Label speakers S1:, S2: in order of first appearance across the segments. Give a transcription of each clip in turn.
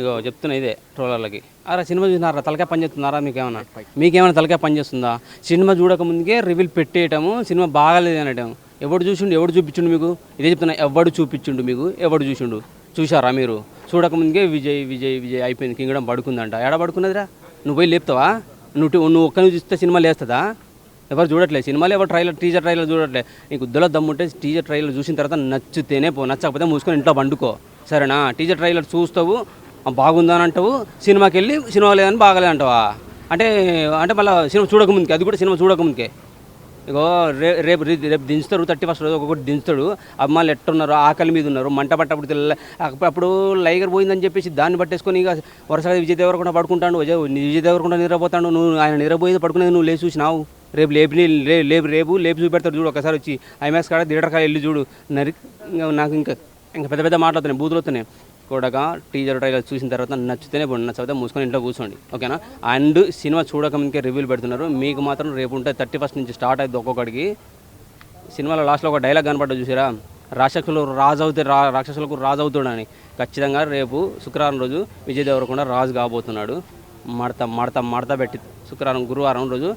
S1: ఇగో చెప్తున్నా ఇదే ట్రోలర్లకి. అరే సినిమా చూసినారా? తలకాయ పని చేస్తున్నారా మీకేమన్నా? మీకేమైనా తలకాయ పని చేస్తుందా? సినిమా చూడక ముందుకే రివ్యూలు పెట్టేయటము సినిమా బాగాలేదు అనటం. ఎవడు చూసిండు ఎవడు చూపించిండు మీకు? ఇదే చెప్తున్నా ఎవడు చూపించిండు మీకు? ఎవడు చూసిండు? చూశారా మీరు? చూడక ముందుకే విజయ్ విజయ్ విజయ్ అయిపోయింది. కింగడం పడుకుందంట. ఎడ పడుకున్నదిరా? నువ్వు పోయి లేపుతావా? నువ్వు నువ్వు ఒక్కని చూస్తే సినిమా లేస్తుందా? ఎవరు చూడట్లేదు సినిమాలు ఎవరు ట్రైలర్ టీజర్ ట్రైలర్ చూడట్లేదు నీకు ఉద్దులో దమ్ముంటే టీజర్ ట్రైలర్ చూసిన తర్వాత నచ్చితేనే పో నచ్చకపోతే మూసుకొని ఇంట్లో వండుకో సరేనా? టీజర్ ట్రైలర్ చూస్తావు బాగుందని అంటావు సినిమాకి వెళ్ళి సినిమా లేదని బాగలే అంటావా? అంటే అంటే మళ్ళీ సినిమా చూడకముందుకే అది కూడా సినిమా చూడకముందుకే ఇగో రే రేపు రేపు దించుతారు థర్టీ ఫస్ట్ రోజు ఒక్కొక్కటి దించుతాడు అమ్మాయిలు ఎట్టున్నారు ఆకలి మీద ఉన్నారు మంట పట్టప్పుడు తెల్ల అప్పుడు- అప్పుడు లైగర్ పోయిందని చెప్పేసి దాన్ని పట్టేసుకొని ఇక వరుసగా విజయ్ దేవరకుండా పడుకుంటాడు విజయ్ దేవరకుండా నిద్రపోతాడు నువ్వు ఆయన నిద్రపోయేది పడుకునేది నువ్వు లేచి చూసినావు? రేపు లేపి లేపు రేపు రేపు లేపి చూపెడతాడు చూడు ఒకసారి వచ్చి ఐమాక్స్ కాడ థియేటర్ కాడ వెళ్ళి చూడు నరి ఇంకా నాకు ఇంకా ఇంకా పెద్ద పెద్ద మాట్లాడుతున్నాయి బూతులు వస్తున్నాయి కూడా టీజర్ ట్రైలర్ చూసిన తర్వాత నచ్చితేనే పోండి. నచ్చితే మూసుకొని ఇంట్లో కూర్చోండి. ఓకేనా అండ్ సినిమా చూడకముందుకే రివ్యూలు పెడుతున్నారు. మీకు మాత్రం రేపు ఉంటే థర్టీ ఫస్ట్ నుంచి స్టార్ట్ అవుతుంది ఒక్కొక్కడికి. సినిమాలో లాస్ట్లో ఒక డైలాగ్ కనపడ్డా చూసారా? రాక్షసులు రాజు అవుతే రా రాక్షసులకు రాజు అవుతాడని ఖచ్చితంగా రేపు శుక్రవారం రోజు విజయ్ దేవరకొండ రాజు కాబోతున్నాడు. మడత మడత మడత పెట్టి శుక్రవారం గురువారం రోజు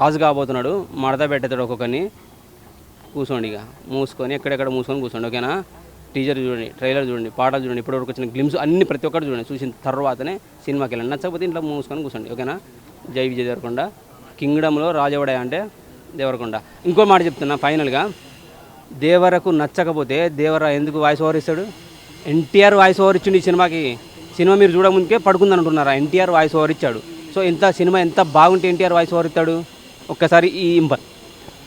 S1: రాజు కాబోతున్నాడు. మడత పెట్టేతాడు ఒక్కొక్కరిని కూర్చోండి ఇక. మూసుకొని ఎక్కడెక్కడ మూసుకొని కూర్చోండి. ఓకేనా టీజర్ చూడండి ట్రైలర్ చూడండి పాటలు చూడండి ఇప్పటివరకు వచ్చిన గ్లిమ్స్ అన్ని ప్రతి ఒక్కటి చూడండి చూసిన తర్వాతనే సినిమాకి వెళ్ళండి. నచ్చకపోతే ఇంట్లో మూసుకొని కూర్చోండి ఓకేనా? జై విజయ్ దేవరకొండ. కింగ్డమ్లో రాజవడే అంటే దేవరకొండ. ఇంకో మాట చెప్తున్నా ఫైనల్గా దేవరకు నచ్చకపోతే దేవర ఎందుకు వాయిస్ ఓవర్ ఇస్తాడు? ఎన్టీఆర్ వాయిస్ ఓవర్ ఇచ్చిండు ఈ సినిమాకి సినిమా మీరు చూడముందుకే పడుకుందని అంటున్నారా? ఎన్టీఆర్ వాయిస్ ఓవర్ ఇచ్చాడు. సో ఎంత సినిమా ఎంత బాగుంటే ఎన్టీఆర్ వాయిస్ ఓవర్ ఇస్తాడు? ఒక్కసారి ఈ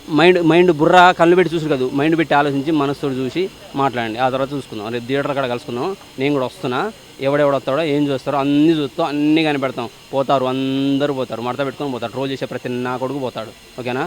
S1: మైండ్ మైండ్ బుర్ర కళ్ళు పెట్టి చూసి కాదు. మైండ్ పెట్టి ఆలోచించి మనసుతో చూసి మాట్లాడండి. ఆ తర్వాత చూసుకుందాం. రేపు థియేటర్ కాడ కలుసుకుందాం. నేను కూడా వస్తున్నా. ఎవడెవడు వస్తాడో ఏం చూస్తారో అన్నీ చూస్తాం. అన్నీ కనిపెడతాం. పోతారు అందరూ పోతారు. మడత పెట్టుకొని పోతారు. ట్రోల్ చేసే ప్రతి నా కొడుకు పోతాడు. ఓకేనా?